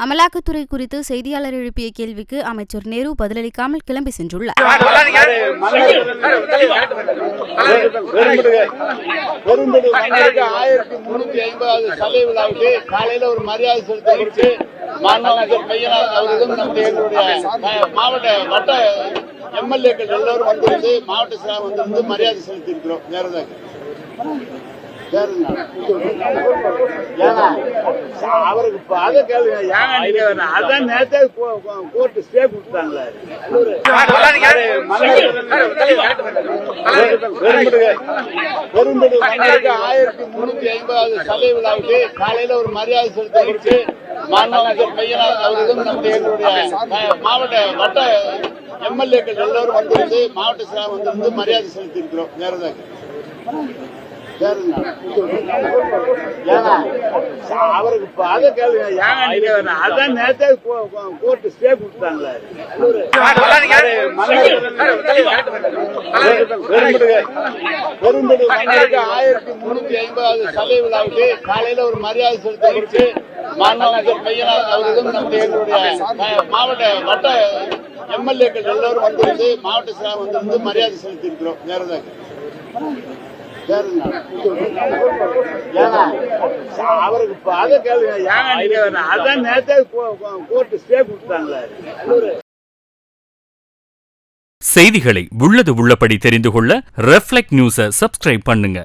அமலாக்கத்துறை குறித்து செய்தியாளர் எழுப்பிய கேள்விக்கு அமைச்சர் நேரு பதிலளிக்காமல் கிளம்பி சென்றுள்ளார். ஆயிரத்தி முன்னூத்தி ஐம்பதாவது கலை விழாவுக்கு காலையில ஒரு மரியாதை அவர்களும் நம்முடைய மாவட்ட வட்ட எம்எல்ஏக்கள் எல்லோரும் வந்திருந்து மாவட்ட சார் வந்திருந்து மரியாதை செலுத்தி இருக்கிறோம் நேரதாக அவருக்கு அதை கேளுங்க. ஏங்க நீங்க அதான் நேத்தே கோர்ட்டு ஸ்டே கொடுத்தாங்களே. பெரும்படி ஆயிரத்தி முன்னூத்தி ஐம்பதாவது கலை விழாவுக்கு காலையில ஒரு மரியாதை செலுத்தப்பட்டு மாநகர் பையனாக அவர்களும் நம்முடைய எங்களுடைய மாவட்ட வட்ட எம்எல்ஏக்கள் எல்லோரும் வந்திருந்து மாவட்ட சார் வந்திருந்து மரியாதை செலுத்தி இருக்கிறோம் நேரதாக அவருக்கு இப்ப கேளுங்க. அதான் நேத்தே கோர்ட்டு ஸ்டே கொடுத்தாங்களே. பெரும்படி மன்னருக்கு ஆயிரத்தி முன்னூத்தி ஐம்பதாவது சலை விழாவுக்கு காலையில ஒரு மரியாதை செலுத்த குறித்து மாநில பையனாக அவர்களும் நம்முடைய எங்களுடைய மாவட்ட வட்ட எம்எல்ஏக்கள் எல்லோரும் வந்திருந்து மாவட்ட சார் வந்திருந்து மரியாதை செலுத்தி இருக்கிறோம் நேரதாக அவருக்கு அதை கேளுங்க. ஏங்க நீங்க அதான் நேரத்தை கோர்ட்டு ஸ்டே கொடுத்தாங்களே. செய்திகளை உள்ளது உள்ளபடி தெரிந்து கொள்ள ரெஃப்ளெக்ட் நியூஸை சப்ஸ்கிரைப் பண்ணுங்க.